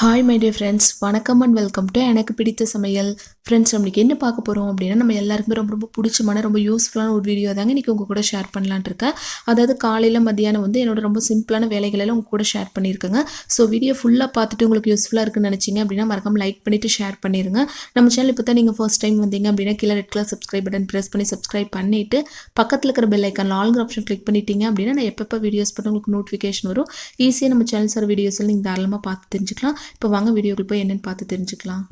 Hi my dear friends வணக்கம் and welcome to எனக்கு பிடித்த சமையல். ஃப்ரெண்ட்ஸ் நம்மளுக்கு என்ன பார்க்க போகிறோம் அப்படின்னா நம்ம எல்லாருக்குமே ரொம்ப ரொம்ப பிடிச்சமான ரொம்ப யூஸ்ஃபுல்லான ஒரு வீடியோ தாங்க இன்றைக்கி உங்கள் கூட ஷேர் பண்ணலான்ட்டு இருக்கேன். அதாவது காலையில் மத்தியானம் வந்து என்னோட ரொம்ப சிம்பிளான வேலைகளெல்லாம் உங்கள் கூட ஷேர் பண்ணியிருக்கேங்க. ஸோ வீடியோ ஃபுல்லாக பார்த்துட்டு உங்களுக்கு யூஸ்ஃபுல்லாக இருக்குன்னு நினச்சிங்க அப்படின்னா மறக்காம லைக் பண்ணிவிட்டு ஷேர் பண்ணிடுங்க நம்ம சேனல் இப்போ தான் நீங்கள் ஃபர்ஸ்ட் டைம் வந்தீங்க அப்படின்னா கீழே red colour subscribe button press பண்ணி சப்ஸ்கிரைப் பண்ணிவிட்டு பக்கத்தில் இருக்கிற பெல் ஐக்கான் ஆல்கிற ஆப்ஷன் கிளிக் பண்ணிட்டீங்க அப்படின்னா நான் எப்பப்போ வீடியோஸ் பண்ண உங்களுக்கு நோட்டிஃபிகேஷன் வரும் ஈஸியாக நம்ம சேனல் சார் வீடியோஸில் நீங்கள் தாராளமாக பார்த்து தெரிஞ்சுக்கலாம். இப்போ வாங்க வீடியோக்கு போய் என்னென்னு பார்த்து தெரிஞ்சுக்கலாம்.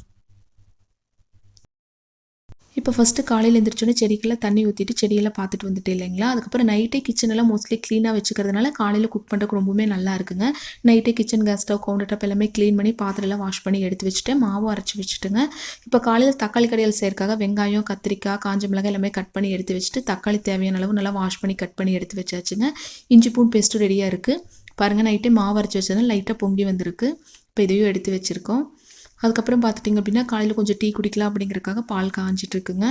இப்போ ஃபஸ்ட்டு காலையில் எழுந்திரிச்சோன்னே செடிக்கெல்லாம் தண்ணி ஊற்றிட்டு செடியெல்லாம் பார்த்துட்டு வந்துட்டு இல்லைங்களா? அதுக்கப்புறம் நைட்டே கிச்சனெல்லாம் மோஸ்ட்லி க்ளீனாக வச்சுக்கிறதுனால காலையில் குக் பண்ணுறதுக்கு ரொம்பவுமே நல்லா இருக்குங்க. நைட்டே kitchen gas stove counter top எல்லாமே க்ளீன் பண்ணி பாத்திரம்லாம் வாஷ் பண்ணி எடுத்து வச்சுட்டு மாவு அரைச்சி வச்சுட்டுங்க. இப்போ காலையில் தக்காளி கடையில் செய்யறக்காக வெங்காயம் கத்திரிக்காய் காஞ்ச மிளகாய் எல்லாமே கட் பண்ணி எடுத்து வச்சுட்டு தக்காளி தேவையான அளவு நல்லா வாஷ் பண்ணி கட் பண்ணி எடுத்து வச்சாச்சுங்க. இஞ்சி பூன் பேஸ்ட்டும் ரெடியாக இருக்குது பாருங்கள் நைட்டே மாவு அரைச்சி வச்சதுனால லைட்டாக பொங்கி வந்திருக்கு. இப்போ இதையும் எடுத்து வச்சுருக்கோம். அதுக்கப்புறம் பார்த்துட்டிங்க அப்படின்னா காலையில் கொஞ்சம் டீ குடிக்கலாம் அப்படிங்கிறக்காக பால் காஞ்சிட்ருக்குங்க.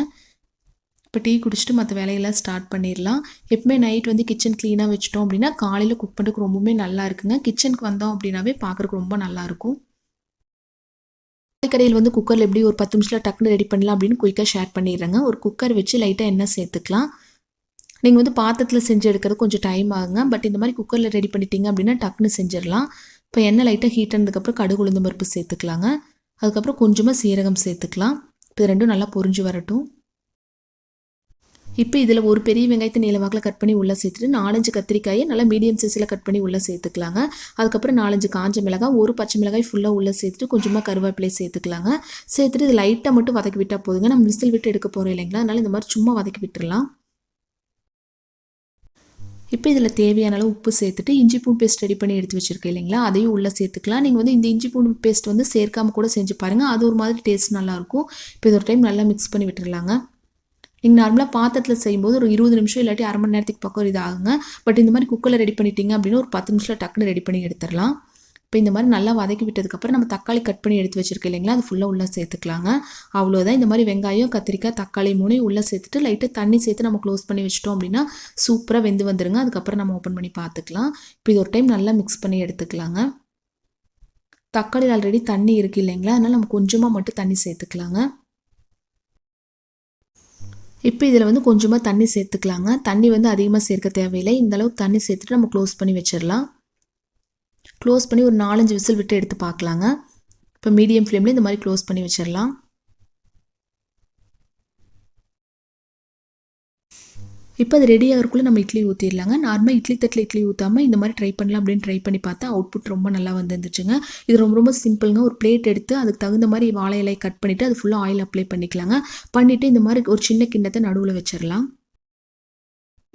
இப்போ டீ குடிச்சிட்டு மற்ற வேலையெல்லாம் ஸ்டார்ட் பண்ணிடலாம். எப்பவுமே நைட் வந்து கிச்சன் க்ளீனாக வச்சிட்டோம் அப்படின்னா காலையில் குக் பண்ணுறதுக்கு ரொம்பவுமே நல்லா இருக்குங்க. கிச்சனுக்கு வந்தோம் அப்படின்னாவே பார்க்குறக்கு ரொம்ப நல்லாயிருக்கும் கடையில் வந்து குக்கரில் எப்படி ஒரு பத்து நிமிஷத்தில் டக்குனு ரெடி பண்ணலாம் அப்படின்னு குயிக்காக ஷேர் பண்ணிடுறேங்க. ஒரு குக்கர் வச்சு லைட்டாக எண்ணெய் சேர்த்துக்கலாம். நீங்கள் வந்து பாத்திரத்தில் செஞ்சு எடுக்கிறது கொஞ்சம் டைம் ஆகுங்க. பட் இந்த மாதிரி குக்கரில் ரெடி பண்ணிட்டீங்க அப்படின்னா டக்குன்னு செஞ்சிடலாம். இப்போ எண்ணெய் லைட்டாக ஹீட் ஆனதுக்கப்புறம் கடுகு உளுந்து பருப்பு சேர்த்துக்கலாங்க. அதுக்கப்புறம் கொஞ்சமாக சீரகம் சேர்த்துக்கலாம். இப்போ ரெண்டும் நல்லா பொரிஞ்சு வரட்டும். இப்போ இதில் ஒரு பெரிய வெங்காயத்தை நீளவாக்கில் கட் பண்ணி உள்ளே சேர்த்துட்டு நாலஞ்சு கத்திரிக்காயை நல்லா மீடியம் சைஸில் கட் பண்ணி உள்ளே சேர்த்துக்கலாங்க. அதுக்கப்புறம் நாலஞ்சு காஞ்ச மிளகாய் ஒரு பச்சை மிளகாய் ஃபுல்லாக உள்ளே சேர்த்துட்டு கொஞ்சமாக கருவேப்பிலை சேர்த்துக்கலாங்க. சேர்த்துட்டு இது லைட்டாக மட்டும் வதக்கி விட்டால் போதுங்க. நம்ம விசில் விட்டு எடுக்க போகிறோம் இல்லைங்களா? அதனால் இந்த மாதிரி சும்மா வதக்கி விட்டுடலாம் இப்போ இதில் தேவையான அளவு உப்பு சேர்த்துட்டு இஞ்சி பூண்டு பேஸ்ட் ரெடி பண்ணி எடுத்து வச்சுருக்கேன் இல்லைங்களா? அதையும் உள்ளே சேர்த்துக்கலாம். நீங்கள் வந்து இந்த இஞ்சி பூண்டு பேஸ்ட் வந்து சேர்க்காம கூட செஞ்சு பாருங்கள் அது ஒரு மாதிரி டேஸ்ட் நல்லாயிருக்கும். இப்போ இது ஒரு டைம் நல்லா மிக்ஸ் பண்ணி விட்டுருலாங்க நீங்கள் நார்மலாக பாத்திரத்தில் செய்யும்போது ஒரு இருபது நிமிஷம் இல்லாட்டி அரை மணி நேரத்துக்கு பக்கம் இது ஆகுங்க. பட் இந்த மாதிரி குக்கரில் ரெடி பண்ணிட்டீங்க அப்படின்னா ஒரு பத்து நிமிஷத்தில் டக்குன்னு ரெடி பண்ணி எடுத்துடலாம். இப்போ இந்த மாதிரி நல்லா வதக்கி விட்டதுக்கப்புறம் நம்ம தக்காளி கட் பண்ணி எடுத்து வச்சுருக்கோம் இல்லைங்களா? அது ஃபுல்லாக உள்ளே சேர்த்துக்கலாங்க. அவ்வளோதான் இந்த மாதிரி வெங்காயம் கத்திரிக்காய் தக்காளி மூணையும் உள்ளே சேர்த்துட்டு லைட்டாக தண்ணி சேர்த்து நம்ம க்ளோஸ் பண்ணி வச்சிட்டோம் அப்படின்னா சூப்பராக வெந்து வந்துருங்க. அதுக்கப்புறம் நம்ம ஓப்பன் பண்ணி பார்த்துக்கலாம். இப்போ இது ஒரு டைம் நல்லா மிக்ஸ் பண்ணி எடுத்துக்கலாங்க. தக்காளி ஆல்ரெடி தண்ணி இருக்குது இல்லைங்களா? அதனால் நம்ம கொஞ்சமாக மட்டும் தண்ணி சேர்த்துக்கலாங்க. இப்போ இதில் வந்து கொஞ்சமாக தண்ணி சேர்த்துக்கலாங்க. தண்ணி வந்து அதிகமாக சேர்க்க தேவையில்லை. இந்தளவுக்கு தண்ணி சேர்த்துட்டு நம்ம க்ளோஸ் பண்ணி வச்சிடலாம். க்ளோஸ் பண்ணி ஒரு நாலஞ்சு விசில் விட்டு எடுத்து பார்க்கலாங்க. இப்போ மீடியம் ஃப்ளேமில் இந்த மாதிரி க்ளோஸ் பண்ணி வச்சிடலாம் இப்போ அது ரெடி ஆகிறக்குள்ளே நம்ம இட்லி ஊற்றிடலாங்க நார்மலாக இட்லி தட்டில் இட்லி ஊற்றாமல் இந்த மாதிரி ட்ரை பண்ணலாம் அப்படின்னு ட்ரை பண்ணி பார்த்தா அவுட்புட் ரொம்ப நல்லா வந்துருந்துச்சுங்க. இது ரொம்ப ரொம்ப சிம்பிளுங்க ஒரு பிளேட் எடுத்து அதுக்கு தகுந்த மாதிரி வாழை இலை கட் பண்ணிவிட்டு அது ஃபுல்லாக ஆயில் அப்ளை பண்ணிக்கலாங்க. பண்ணிவிட்டு இந்த மாதிரி ஒரு சின்ன கிண்ணத்தை நடுவில் வச்சிடலாம்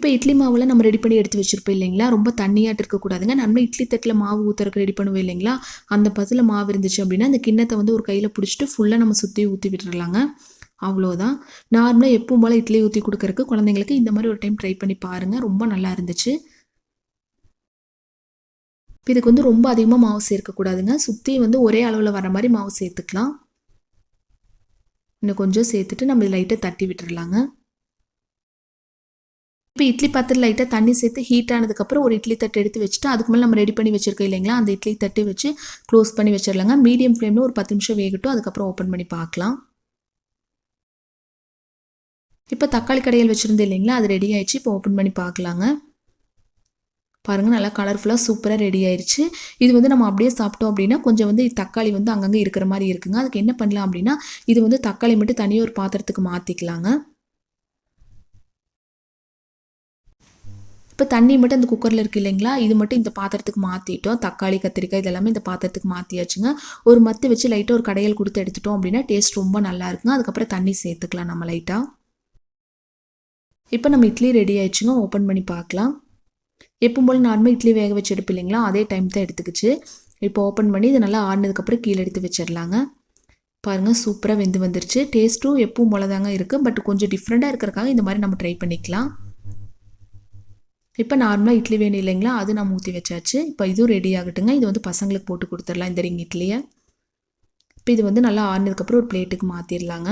இப்போ இட்லி மாவில் நம்ம ரெடி பண்ணி எடுத்து வச்சுருப்போம் இல்லைங்களா? ரொம்ப தண்ணியாட்டு இருக்கக்கூடாதுங்க. நம்ம இட்லி தட்டில் மாவு ஊற்றுறக்கு ரெடி பண்ணுவோம் இல்லைங்களா? அந்த பசில் மாவு இருந்துச்சு அப்படின்னா அந்த கிண்ணத்தை வந்து ஒரு கையில் பிடிச்சிட்டு ஃபுல்லாக நம்ம சுற்றி ஊற்றி விட்டுறலாங்க. அவ்வளோதான் நார்மலாக எப்பவும் போல் இட்லி ஊற்றி கொடுக்கறக்கு குழந்தைங்களுக்கு இந்த மாதிரி ஒரு டைம் ட்ரை பண்ணி பாருங்கள் ரொம்ப நல்லா இருந்துச்சு. இதுக்கு வந்து ரொம்ப அதிகமாக மாவு சேர்க்கக்கூடாதுங்க. சுற்றி வந்து ஒரே அளவில் வர மாதிரி மாவு சேர்த்துக்கலாம். இன்னும் கொஞ்சம் சேர்த்துட்டு நம்ம லைட்டாக தட்டி விட்டுறலாங்க. இப்போ இட்லி பாத்திரம் லைட்டாக தண்ணி சேர்த்து ஹீட் ஆனதுக்கப்புறம் ஒரு இட்லி தட்டு எடுத்து வச்சுட்டு அதுக்கு மேலே நம்ம ரெடி பண்ணி வச்சிருக்கோம் இல்லைங்களா? அந்த இட்லி தட்டு வச்சு க்ளோஸ் பண்ணி வச்சிடலாங்க. மீடியம் ஃப்ளேமில் ஒரு பத்து நிமிஷம் வேகட்டும் அதுக்கப்புறம் ஓப்பன் பண்ணி பார்க்கலாம். இப்போ தக்காளி கடையில் வச்சுருந்தேன் இல்லைங்களா? அது ரெடி ஆயிடுச்சு. இப்போ ஓப்பன் பண்ணி பார்க்கலாங்க. பாருங்கள் நல்லா கலர்ஃபுல்லாக சூப்பராக ரெடி ஆயிடுச்சு. இது வந்து நம்ம அப்படியே சாப்பிட்டோம் அப்படின்னா கொஞ்சம் வந்து தக்காளி வந்து அங்கங்கே இருக்கிற மாதிரி இருக்குங்க. அதுக்கு என்ன பண்ணலாம் அப்படின்னா இது வந்து தக்காளி மட்டும் தனியாக ஒரு பாத்திரத்துக்கு மாற்றிக்கலாங்க இப்போ தண்ணி மட்டும் அந்த குக்கரில் இருக்குது இல்லைங்களா? இது மட்டும் இந்த பாத்திரத்துக்கு மாற்றிட்டோம் தக்காளி கத்திரிக்காய் இதெல்லாமே இந்த பாத்திரத்துக்கு மாற்றியாச்சுங்க ஒரு மத்து வச்சு லைட்டாக ஒரு கடையில் கொடுத்து எடுத்துட்டோம் அப்படின்னா டேஸ்ட் ரொம்ப நல்லா இருக்குங்க. அதுக்கப்புறம் தண்ணி சேர்த்துக்கலாம் நம்ம லைட்டாக இப்போ நம்ம இட்லி ரெடி ஆயிடுச்சுங்க. ஓப்பன் பண்ணி பார்க்கலாம். எப்போ போல் நார்மலாக இட்லி வேக வச்சு எடுப்பு இல்லைங்களா? அதே டைம் தான் எடுத்துக்கிச்சு. இப்போ ஓப்பன் பண்ணி இது நல்லா ஆடினதுக்கப்புறம் கீழே எடுத்து வச்சிடலாங்க. பாருங்கள் சூப்பராக வெந்து வந்துருச்சு. டேஸ்ட்டும் எப்பவும் போல தாங்க இருக்குது பட் கொஞ்சம் டிஃப்ரெண்ட்டாக இருக்கிறக்காக இந்த மாதிரி நம்ம ட்ரை பண்ணிக்கலாம். இப்போ நார்மலாக இட்லி வேணும் இல்லைங்களா? அது நான் ஊற்றி வச்சாச்சு. இப்போ இதுவும் ரெடி ஆகட்டுங்க. இது வந்து பசங்களுக்கு போட்டு கொடுத்துடலாம் இந்த ரிங் இட்லியை. இப்போ இது வந்து நல்லா ஆறினதுக்கப்புறம் ஒரு பிளேட்டுக்கு மாற்றிடலாங்க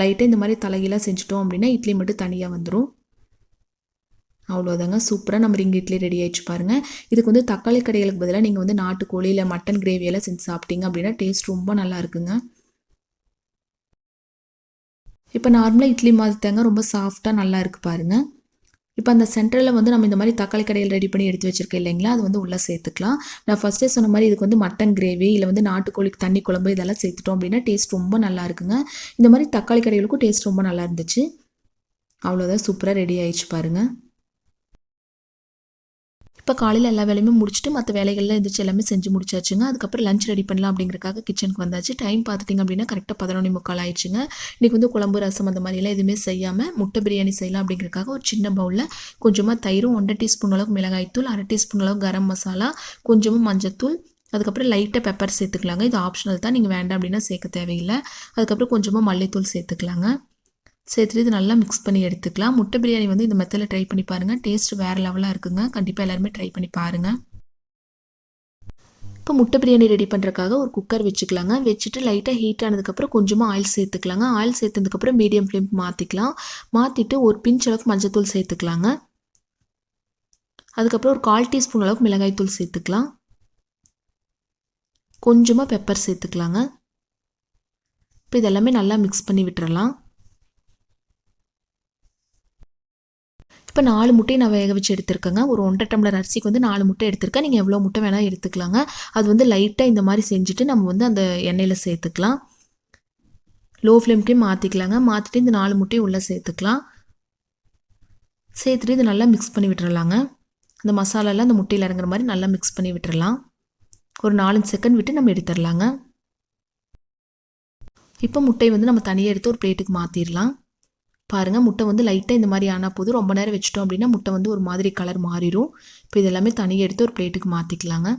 லைட்டாக இந்த மாதிரி தலைகீழாக செஞ்சுட்டோம் அப்படின்னா இட்லி மட்டும் தனியாக வந்துடும் அவ்வளோதாங்க சூப்பராக நம்ம ரிங் இட்லி ரெடி ஆயிடுச்சு பாருங்கள் இதுக்கு வந்து தக்காளி கடைகளுக்கு பதிலாக நீங்கள் வந்து நாட்டுக்கோழி இல்லை மட்டன் கிரேவியெல்லாம் செஞ்சு சாப்பிட்டீங்க அப்படின்னா டேஸ்ட் ரொம்ப நல்லா இருக்குங்க. இப்போ நார்மலாக இட்லி மாதிரி தாங்க. ரொம்ப சாஃப்டாக நல்லா இருக்குது பாருங்கள் இப்போ அந்த சென்டரில் வந்து நம்ம இந்த மாதிரி தக்காளி கடையில் ரெடி பண்ணி எடுத்து வச்சிருக்கேன் இல்லைங்களா? அது வந்து உள்ளே சேர்த்துக்கலாம். நான் ஃபஸ்ட்டே சொன்ன மாதிரி இதுக்கு வந்து மட்டன் கிரேவி இல்லை வந்து நாட்டுக்கோழிக்கு தண்ணி குழம்பு இதெல்லாம் சேர்த்துட்டோம் அப்படின்னா டேஸ்ட் ரொம்ப நல்லா இருக்குங்க. இந்த மாதிரி தக்காளி கடைகளுக்கும் டேஸ்ட் ரொம்ப நல்லா இருந்துச்சு. அவ்வளோதான் சூப்பராக ரெடி ஆயிடுச்சு பாருங்கள் இப்போ காலையில் எல்லா வேலையுமே முடிச்சுட்டு மற்ற வேலைகள்லாம் எந்திரிச்சு எல்லாமே செஞ்சு முடிச்சாச்சுங்க. அதுக்கப்புறம் லஞ்ச் ரெடி பண்ணலாம் அப்படிங்கிறக்காக கிச்சனுக்கு வந்தாச்சு. டைம் பார்த்துட்டிங்க அப்படின்னா கரெக்டாக பதினொன்று முக்கால் ஆயிடுச்சுங்க. இன்றைக்கி வந்து குழம்பு ரசம் அந்த மாதிரிலாம் எதுவுமே செய்யாமல் முட்டை பிரியாணி செய்யலாம் அப்படிங்கிறக்காக ஒரு சின்ன பவுலில் கொஞ்சமாக தயிரும் ஒன்றரை டீஸ்பூன் அளவுக்கு மிளகாய்த்தூள் அரை டீஸ்பூன் அளவுக்கு கரம் மசாலா கொஞ்சமாக மஞ்சத்தூள் அதுக்கப்புறம் லைட்டாக பெப்பர் சேர்த்துக்கலாங்க. இது ஆப்ஷனல் தான். நீங்கள் வேண்டாம் அப்படின்னா சேர்க்க தேவையில்லை. அதுக்கப்புறம் கொஞ்சமாக மல்லித்தூள் சேர்த்துக்கலாங்க. சேர்த்துட்டு இது நல்லா மிக்ஸ் பண்ணி எடுத்துக்கலாம். முட்டை பிரியாணி வந்து இந்த மெத்தடில் ட்ரை பண்ணி பாருங்கள் டேஸ்ட் வேறு லெவலாக இருக்குங்க. கண்டிப்பாக எல்லாருமே ட்ரை பண்ணி பாருங்கள் இப்போ முட்டை பிரியாணி ரெடி பண்ணுறக்காக ஒரு குக்கர் வச்சுக்கலாங்க. வச்சுட்டு லைட்டாக ஹீட் ஆனதுக்கப்புறம் கொஞ்சமாக ஆயில் சேர்த்துக்கலாங்க. ஆயில் சேர்த்ததுக்கப்புறம் மீடியம் ஃப்ளேம் மாற்றிக்கலாம் மாற்றிட்டு ஒரு பிஞ்ச் அளவுக்கு மஞ்சத்தூள் சேர்த்துக்கலாங்க. அதுக்கப்புறம் ஒரு கால் டீஸ்பூன் அளவுக்கு மிளகாய்த்தூள் சேர்த்துக்கலாம். கொஞ்சமாக பெப்பர் சேர்த்துக்கலாங்க. இப்போ இதெல்லாமே நல்லா மிக்ஸ் பண்ணி விட்டுறலாம். இப்போ நாலு முட்டையை நான் வேக வச்சு எடுத்திருக்கேங்க. ஒரு ஒன்றரை டம்ளர் அரிசிக்கு வந்து நாலு முட்டை எடுத்திருக்கேன். நீங்கள் எவ்வளோ முட்டை வேணால் எடுத்துக்கலாங்க. அது வந்து லைட்டாக இந்த மாதிரி செஞ்சுட்டு நம்ம வந்து அந்த எண்ணெயில் சேர்த்துக்கலாம். லோ ஃப்ளேம்க்கே மாற்றிக்கலாங்க மாற்றிட்டு இந்த நாலு முட்டையும் உள்ளே சேர்த்துக்கலாம். சேர்த்துட்டு இது நல்லா மிக்ஸ் பண்ணி விட்டுறலாங்க. அந்த மசாலாலாம் அந்த முட்டையில் இறங்குற மாதிரி நல்லா மிக்ஸ் பண்ணி விட்டுறலாம். ஒரு நாலஞ்சு செகண்ட் விட்டு நம்ம எடுத்துடலாங்க. இப்போ முட்டையை வந்து நம்ம தனியாக எடுத்து ஒரு பிளேட்டுக்கு மாற்றிடலாம் பாருங்கள் முட்டை வந்து லைட்டாக இந்த மாதிரி ஆனால் போது ரொம்ப நேரம் வச்சிட்டோம் அப்படின்னா முட்டை வந்து ஒரு மாதிரி கலர் மாறிடும் இப்போ இதெல்லாமே தனியாக எடுத்து ஒரு பிளேட்டுக்கு மாற்றிக்கலாங்க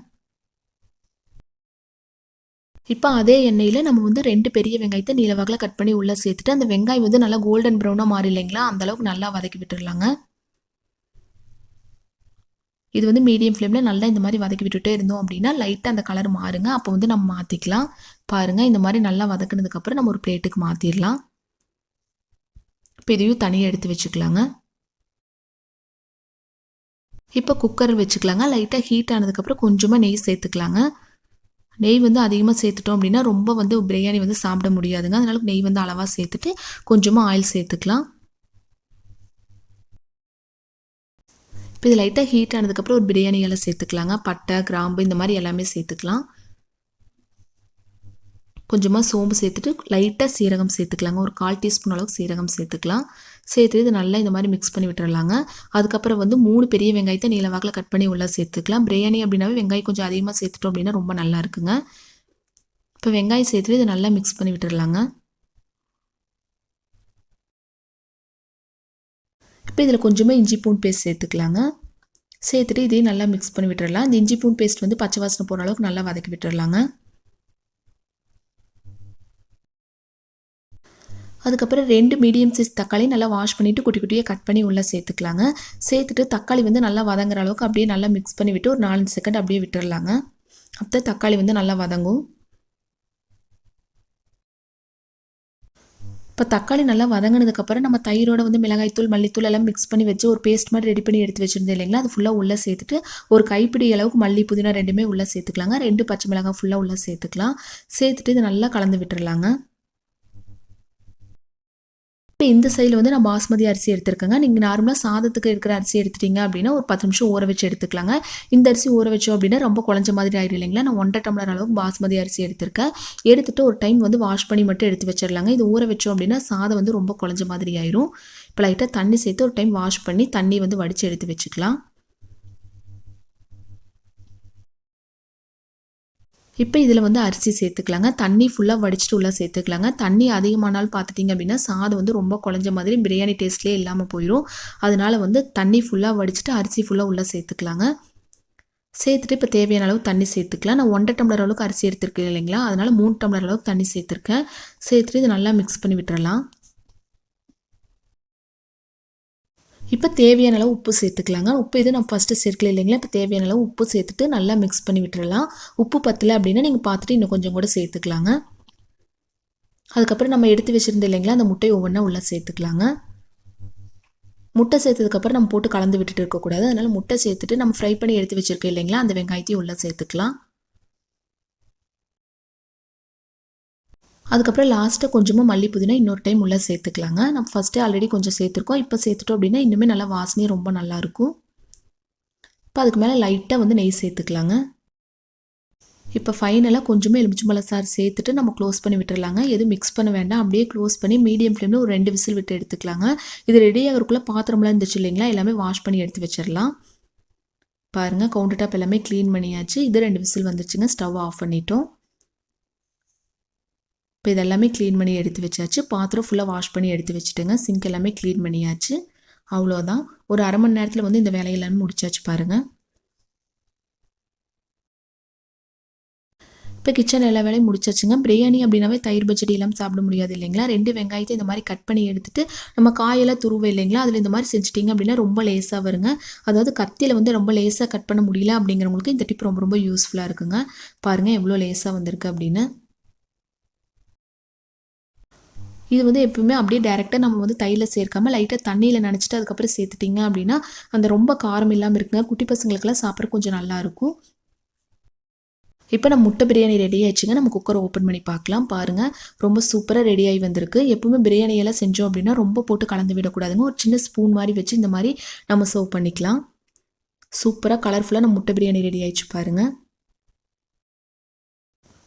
இப்போ அதே எண்ணெயில் நம்ம வந்து ரெண்டு பெரிய வெங்காயத்தை நீளவாக்கில் கட் பண்ணி உள்ளே சேர்த்துட்டு அந்த வெங்காயம் வந்து நல்லா கோல்டன் ப்ரௌனாக மாறி இல்லைங்களா? அந்தளவுக்கு நல்லா வதக்கி விட்டுடலாங்க இது வந்து மீடியம் ஃப்ளேமில் நல்லா இந்த மாதிரி வதக்கி விட்டுட்டே இருந்தோம் அப்படின்னா லைட்டாக அந்த கலர் மாறுங்க. அப்போ வந்து நம்ம மாற்றிக்கலாம் பாருங்கள் இந்த மாதிரி நல்லா வதக்குனதுக்கப்புறம் நம்ம ஒரு பிளேட்டுக்கு மாற்றிடலாம் இப்போ இதையும் தனியாக எடுத்து வச்சுக்கலாங்க. இப்போ குக்கர் வச்சுக்கலாங்க. லைட்டாக ஹீட் ஆனதுக்கப்புறம் கொஞ்சமாக நெய் சேர்த்துக்கலாங்க. நெய் வந்து அதிகமாக சேர்த்துட்டோம் அப்படின்னா ரொம்ப வந்து பிரியாணி வந்து சாப்பிட முடியாதுங்க. அதனால நெய் வந்து அளவாக சேர்த்துட்டு கொஞ்சமாக ஆயில் சேர்த்துக்கலாம். இப்போ இது லைட்டாக ஹீட் ஆனதுக்கப்புறம் ஒரு பிரியாணி எல்லாம் சேர்த்துக்கலாங்க. பட்டை கிராம்பு இந்த மாதிரி எல்லாமே சேர்த்துக்கலாம். கொஞ்சமாக சோம்பு சேர்த்துட்டு லைட்டாக சீரகம் சேர்த்துக்கலாங்க. ஒரு கால் டீஸ்பூன் அளவுக்கு சீரகம் சேர்த்துக்கலாம். சேர்த்து இது நல்லா இந்த மாதிரி மிக்ஸ் பண்ணி விட்டுறலாங்க. அதுக்கப்புறம் வந்து மூணு பெரிய வெங்காயத்தை நீளவாக்கில் கட் பண்ணி உள்ளே சேர்த்துக்கலாம். பிரியாணி அப்படின்னாவே வெங்காயம் கொஞ்சம் அதிகமாக சேர்த்துட்டோம் அப்படின்னா ரொம்ப நல்லா இருக்குங்க. இப்போ வெங்காயம் சேர்த்துட்டு இதை நல்லா மிக்ஸ் பண்ணி விட்டுறலாங்க. இப்போ இதில் கொஞ்சமாக இஞ்சி பூண்டு பேஸ்ட் சேர்த்துக்கலாங்க. சேர்த்துட்டு இதையும் நல்லா மிக்ஸ் பண்ணி விட்டுறலாம். இந்த இஞ்சி பூண்டு பேஸ்ட் வந்து பச்சை வாசனை போகிற அளவுக்கு நல்லா வதக்கி விட்டுறலாங்க. அதுக்கப்புறம் ரெண்டு மீடியம் சைஸ் தக்காளி நல்லா வாஷ் பண்ணிவிட்டு குட்டி குட்டியாக கட் பண்ணி உள்ளே சேர்த்துக்கலாங்க. சேர்த்துட்டு தக்காளி வந்து நல்லா வதங்குற அளவுக்கு அப்படியே நல்லா மிக்ஸ் பண்ணி விட்டு ஒரு நாலஞ்சு செகண்ட் அப்படியே விட்டுடலாங்க அப்போ தக்காளி வந்து நல்லா வதங்கும். இப்போ தக்காளி நல்லா வதங்கினதுக்கப்புறம் நம்ம தயிரோட வந்து மிளகாய்த்தூள் மல்லித்தூள் எல்லாம் மிக்ஸ் பண்ணி வச்சு ஒரு பேஸ்ட் மாதிரி ரெடி பண்ணி எடுத்து வச்சுருந்தேன் இல்லைங்களா? அது ஃபுல்லாக உள்ளே சேர்த்துட்டு ஒரு கைப்பிடி அளவுக்கு மல்லி புதினா ரெண்டுமே உள்ளே சேர்த்துக்கலாங்க. ரெண்டு பச்சை மிளகாய் ஃபுல்லாக உள்ளே சேர்த்துக்கலாம். சேர்த்துட்டு இது நல்லா கலந்து விட்டுறலாங்க. இப்போ இந்த சைடில் வந்து நான் பாஸ்மதி அரிசி எடுத்துருக்கேங்க. நீங்கள் நார்மலாக சாதத்துக்கு இருக்கிற அரிசி எடுத்துட்டீங்க அப்படின்னா ஒரு பத்து நிமிஷம் ஊற வச்சு எடுத்துக்கலாங்க. இந்த அரிசி ஊற வச்சோம் அப்படின்னா ரொம்ப குழஞ்ச மாதிரி ஆயிடும் இல்லைங்களா? நான் ஒன்றரை டம்ளர் அளவுக்கு பாஸ்மதி அரிசி எடுத்திருக்கேன். எடுத்துகிட்டு ஒரு டைம் வந்து வாஷ் பண்ணி மட்டும் எடுத்து வச்சிடலாங்க இது ஊற வச்சோம் அப்படின்னா சாதம் வந்து ரொம்ப குழஞ்ச மாதிரி ஆயிரும். இப்போ லைட்டாக தண்ணி சேர்த்து ஒரு டைம் வாஷ் பண்ணி தண்ணி வந்து வடித்து எடுத்து வச்சுக்கலாம். இப்போ இதில் வந்து அரிசி சேர்த்துக்கலாங்க. தண்ணி ஃபுல்லாக வடிச்சிட்டு உள்ளே சேர்த்துக்கலாங்க. தண்ணி அதிகமானாலும் பார்த்துட்டிங்க அப்படின்னா சாதம் வந்து ரொம்ப குழஞ்ச மாதிரி பிரியாணி டேஸ்ட்லேயே இல்லாமல் போயிடும் அதனால் வந்து தண்ணி ஃபுல்லாக வடிச்சிட்டு அரிசி ஃபுல்லாக உள்ளே சேர்த்துக்கலாங்க. சேர்த்துட்டு இப்போ தேவையான அளவு தண்ணி சேர்த்துக்கலாம். நான் ஒன்றரை டம்ளர் அளவுக்கு அரிசி எடுத்துருக்கேன் இல்லைங்களா? அதனால் மூணு டம்ளர் அளவுக்கு தண்ணி சேர்த்துருக்கேன். சேர்த்துட்டு இதை நல்லா மிக்ஸ் பண்ணி விட்டுறலாம். இப்போ தேவையான அளவு உப்பு சேர்த்துக்கலாங்க. உப்பு இது நான் ஃபஸ்ட்டு சேர்க்கல இல்லைங்களா? இப்போ தேவையான அளவு உப்பு சேர்த்துட்டு நல்லா மிக்ஸ் பண்ணி விட்டுறலாம். உப்பு பத்தலை அப்படின்னா நீங்கள் பார்த்துட்டு இன்னும் கொஞ்சம் கூட சேர்த்துக்கலாங்க. அதுக்கப்புறம் நம்ம எடுத்து வச்சுருந்தோம் இல்லைங்களா அந்த முட்டையை ஒவ்வொன்றா உள்ளே சேர்த்துக்கலாங்க. முட்டை சேர்த்ததுக்கப்புறம் நம்ம போட்டு கலந்து விட்டுட்டு இருக்கக்கூடாது. அதனால் முட்டை சேர்த்துட்டு நம்ம ஃப்ரை பண்ணி எடுத்து வச்சுருக்கோம் இல்லைங்களா அந்த வெங்காயத்தையும் உள்ளே சேர்த்துக்கலாம். அதுக்கப்புறம் லாஸ்ட்டாக கொஞ்சமாக மல்லி புதினா இன்னொரு டைம் உள்ளே சேர்த்துக்கலாங்க. நம்ம ஃபஸ்ட்டே ஆல்ரெடி கொஞ்சம் சேர்த்துருக்கோம். இப்போ சேர்த்துட்டோம் அப்படின்னா இன்னுமே நல்லா வாசனையும் ரொம்ப நல்லாயிருக்கும் இப்போ அதுக்கு மேலே லைட்டாக வந்து நெய் சேர்த்துக்கலாங்க. இப்போ ஃபைனலாக கொஞ்சமாக எலுமிச்சம்பழம் சாறு சேர்த்துட்டு நம்ம க்ளோஸ் பண்ணி விட்டுடலாங்க எதுவும் மிக்ஸ் பண்ண வேண்டாம். அப்படியே க்ளோஸ் பண்ணி மீடியம் ஃப்ளேமில் ஒரு ரெண்டு விசில் விட்டு எடுத்துக்கலாங்க. இது ரெடி ஆகிறதுக்குள்ளே பாத்திரம்லாம் இருந்துச்சு இல்லைங்களா? எல்லாமே வாஷ் பண்ணி எடுத்து வச்சிடலாம் பாருங்கள் கவுண்டர் டாப் எல்லாமே க்ளீன் பண்ணியாச்சு. இது ரெண்டு விசில் வந்துச்சுங்க. ஸ்டவ் ஆஃப் பண்ணிட்டோம். இப்போ இதெல்லாமே க்ளீன் பண்ணி எடுத்து வச்சாச்சு. பாத்திரம் ஃபுல்லாக வாஷ் பண்ணி எடுத்து வச்சுட்டுங்க. சிங்க் எல்லாமே க்ளீன் பண்ணியாச்சு. அவ்வளோதான். ஒரு அரை மணி நேரத்தில் வந்து இந்த வேலையெல்லாம் முடிச்சாச்சு பாருங்கள் இப்போ கிச்சன் எல்லா வேலையும் முடிச்சாச்சுங்க. பிரியாணி அப்படின்னாவே தயிர் பச்சடி எல்லாம் சாப்பிட முடியாது இல்லைங்களா? ரெண்டு வெங்காயத்தை இந்த மாதிரி கட் பண்ணி எடுத்துட்டு நம்ம காயெல்லாம் துருவை இல்லைங்களா? அதில் இந்த மாதிரி செஞ்சிட்டிங்க அப்படின்னா ரொம்ப லேஸாக வருங்க. அதாவது கத்தியில் வந்து ரொம்ப லேஸாக கட் பண்ண முடியல அப்படிங்கிறவங்களுக்கு இந்த டிப் ரொம்ப ரொம்ப யூஸ்ஃபுல்லாக இருக்குங்க. பாருங்கள் எவ்வளோ லேஸாக வந்திருக்கு அப்படின்னு. இது வந்து எப்பவுமே அப்படியே டேரெக்டாக நம்ம வந்து தையில் சேர்க்காமல் லைட்டாக தண்ணியில் நினச்சிட்டு அதுக்கப்புறம் சேர்த்துட்டிங்க அப்படின்னா அந்த ரொம்ப காரம் இல்லாமல் இருக்குங்க. குட்டி பசங்களுக்கெல்லாம் சாப்பிட்ற கொஞ்சம் நல்லாயிருக்கும் இப்போ நம்ம முட்டை பிரியாணி ரெடி ஆயிடுச்சுங்க. நம்ம குக்கரை ஓப்பன் பண்ணி பார்க்கலாம். பாருங்கள் ரொம்ப சூப்பராக ரெடி ஆகி வந்திருக்கு. எப்பவுமே பிரியாணியெல்லாம் செஞ்சோம் அப்படின்னா ரொம்ப போட்டு கலந்து விடக்கூடாதுங்க. ஒரு சின்ன ஸ்பூன் மாதிரி வச்சு இந்த மாதிரி நம்ம சர்வ் பண்ணிக்கலாம். சூப்பராக கலர்ஃபுல்லாக நம்ம முட்டை பிரியாணி ரெடி ஆயிடுச்சு பாருங்கள்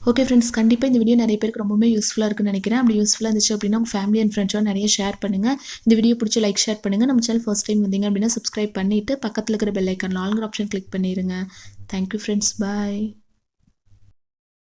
ஓகே ஃப்ரெண்ட்ஸ் கண்டிப்பாக இந்த வீடியோ நிறைய பேருக்கு ரொம்பவே யூஸ்ஃபுல்லாக இருக்குன்னு நினைக்கிறேன். அப்படி யூஸ்ஃபுல்லாக இருந்துச்சு அப்படின்னா உங்கள் ஃபேமிலி அண்ட் ஃப்ரெண்ட்ஸோட நிறைய ஷேர் பண்ணுங்கள் இந்த வீடியோ பிடிச்சி லைக் ஷேர் பண்ணுங்கள் நம்ம சேனல் ஃபர்ஸ்ட் டைம் வந்தீங்க அப்படின்னா சப்ஸ்கிரைப் பண்ணிவிட்டு பக்கத்தில் இருக்கிற பெல் ஐக்கான் ஆளுங்கிற ஆப்ஷன் கிளிக் பண்ணிடுங்க தேங்க்யூ ஃப்ரெண்ட்ஸ் பாய்